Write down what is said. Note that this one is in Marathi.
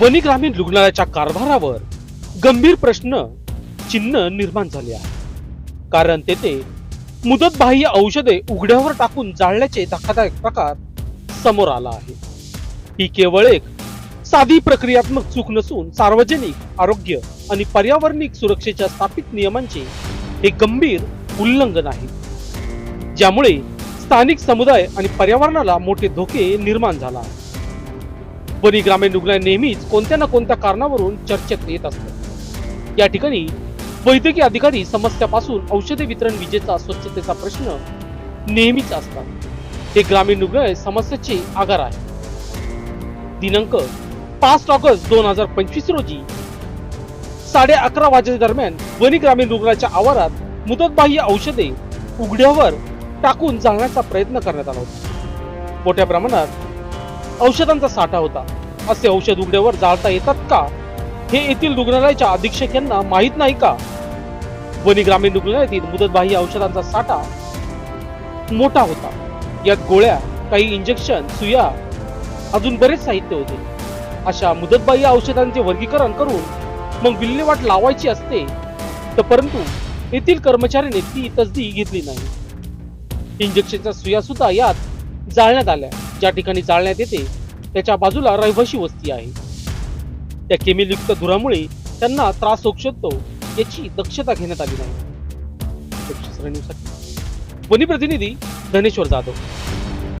वनी ग्रामीण रुग्णालयाच्या कारभारावर गंभीर प्रश्न चिन्ह निर्माण झाले आहे. कारण तेथे मुदतबाह्य औषधे उघड्यावर टाकून जाळल्याचे धक्कादायक प्रकार समोर आला आहे. ही केवळ एक साधी प्रक्रियात्मक चूक नसून सार्वजनिक आरोग्य आणि पर्यावरणिक सुरक्षेच्या स्थापित नियमांचे हे गंभीर उल्लंघन आहे. ज्यामुळे स्थानिक समुदाय आणि पर्यावरणाला मोठे धोके निर्माण झाला आहे. वनी ग्रामीण रुग्णालय नेहमीच कोणत्या ना कोणत्या कारणावरून चर्चेत येत असतं या ठिकाणी वैद्यकीय अधिकारी समस्यापासून औषधे वितरण विजेचा स्वच्छतेचा प्रश्न नेहमीच असतात. हे ग्रामीण रुग्णालय समस्येचे आगार आहे दिनांक पाच ऑगस्ट दोन हजार पंचवीस रोजी साडे अकरा वाजे दरम्यान वनी ग्रामीण रुग्णालयाच्या आवारात मुदतबाह्य औषधे उघड्यावर टाकून जाळण्याचा प्रयत्न करण्यात आला होता. मोठ्या प्रमाणात औषधांचा साठा होता. असे औषध उघड्यावर जाळता येतात का? हे येथील रुग्णालयाच्या अधीक्षक यांना माहीत नाही का? वनी ग्रामीण रुग्णालयातील मुदतबाह्य औषधांचा साठा मोठा होता. यात गोळ्या काही इंजेक्शन सुया अजून बरेच साहित्य होते. अशा मुदतबाह्य औषधांचे वर्गीकरण करून मग विल्हेवाट लावायची असते तर परंतु येथील कर्मचाऱ्याने ती तसदी घेतली नाही. इंजेक्शनच्या सुया सुद्धा यात जाळण्यात आल्या. ज्या ठिकाणी जाळण्यात येते त्याच्या बाजूला रहिवाशी वस्ती आहे. त्या केमिलयुक्त धुरामुळे त्यांना त्रास होऊ शकतो याची दक्षता घेण्यात आली नाही. वनी प्रतिनिधी धनेश्वर जाधव.